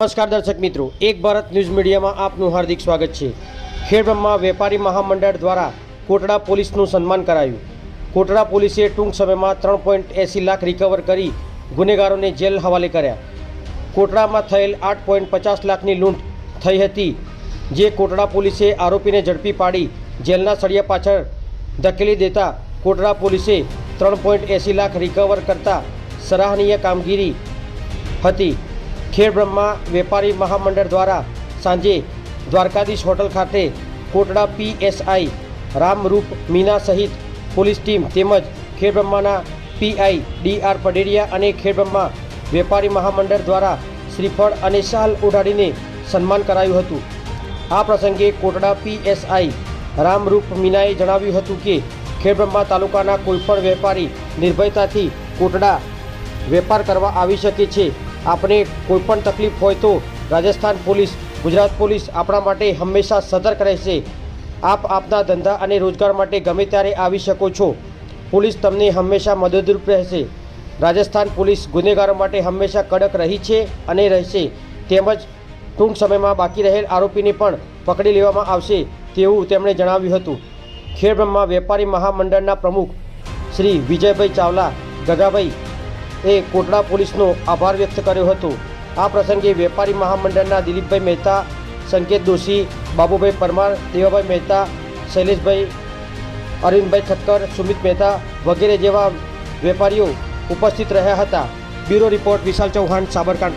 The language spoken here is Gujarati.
નમસ્કાર દર્શક મિત્રો, એક ભારત ન્યૂઝ મીડિયામાં આપનું હાર્દિક સ્વાગત છે. ખેડબ્રહ્મા વેપારી મહામંડળ દ્વારા કોટડા પોલીસનું સન્માન કરાયું. કોટડા પોલીસે ટૂંક સમયમાં ત્રણ પોઈન્ટ એંસી લાખ રિકવર કરી ગુનેગારોને જેલ હવાલે કર્યા. કોટડામાં થયેલ આઠ પોઈન્ટ પચાસ લાખની લૂંટ થઈ હતી, જે કોટડા પોલીસે આરોપીને ઝડપી પાડી જેલના સળિયા પાછળ ધકેલી દેતા કોટડા પોલીસે ત્રણ પોઈન્ટ એંસી લાખ રિકવર કરતા સરાહનીય કામગીરી હતી. ખેડબ્રહ્મા વેપારી મહામંડળ દ્વારા સાંજે દ્વારકાધીશ હોટલ ખાતે કોટડા પીએસઆઈ રામરૂપ મીના સહિત પોલીસ ટીમ તેમજ ખેડબ્રહ્માના પીઆઈ ડી આર પડેરિયા અને ખેડબ્રહ્મા વેપારી મહામંડળ દ્વારા શ્રીફળ અને શાલ ઉડાડીને સન્માન કરાયું હતું. આ પ્રસંગે કોટડા પીએસઆઈ રામરૂપ મીનાએ જણાવ્યું હતું કે ખેડબ્રહ્મા તાલુકાના કોઈપણ વેપારી નિર્ભયતાથી કોટડા વેપાર કરવા આવી શકે છે. આપણે કોઈપણ તકલીફ હોય તો રાજસ્થાન પોલીસ, ગુજરાત પોલીસ આપણા માટે હંમેશા સતર્ક રહેશે. આપ આપના ધંધા અને રોજગાર માટે ગમે ત્યારે આવી શકો છો. પોલીસ તમને હંમેશા મદદરૂપ રહેશે. રાજસ્થાન પોલીસ ગુનેગારો માટે હંમેશા કડક રહી છે અને રહેશે. તેમજ ટૂંક સમયમાં બાકી રહેલ આરોપીને પણ પકડી લેવામાં આવશે તેવું તેમણે જણાવ્યું હતું. ખેડબ્રહ્મા વેપારી મહામંડળના પ્રમુખ શ્રી વિજયભાઈ ચાવલા, ગગાભાઈ એ કોટડા પોલીસનો આભાર વ્યક્ત કર્યો હતો. આ પ્રસંગે વેપારી મહામંડળના દિલીપભાઈ મહેતા, સંકેત દોશી, બાબુભાઈ પરમાર, દેવાભાઈ મહેતા, શૈલેષભાઈ, અરવિંદભાઈ ઠક્કર, સુમિત મહેતા વગેરે જેવા વેપારીઓ ઉપસ્થિત રહ્યા હતા. Bureau report Vishal Chauhan, Sabarkantha.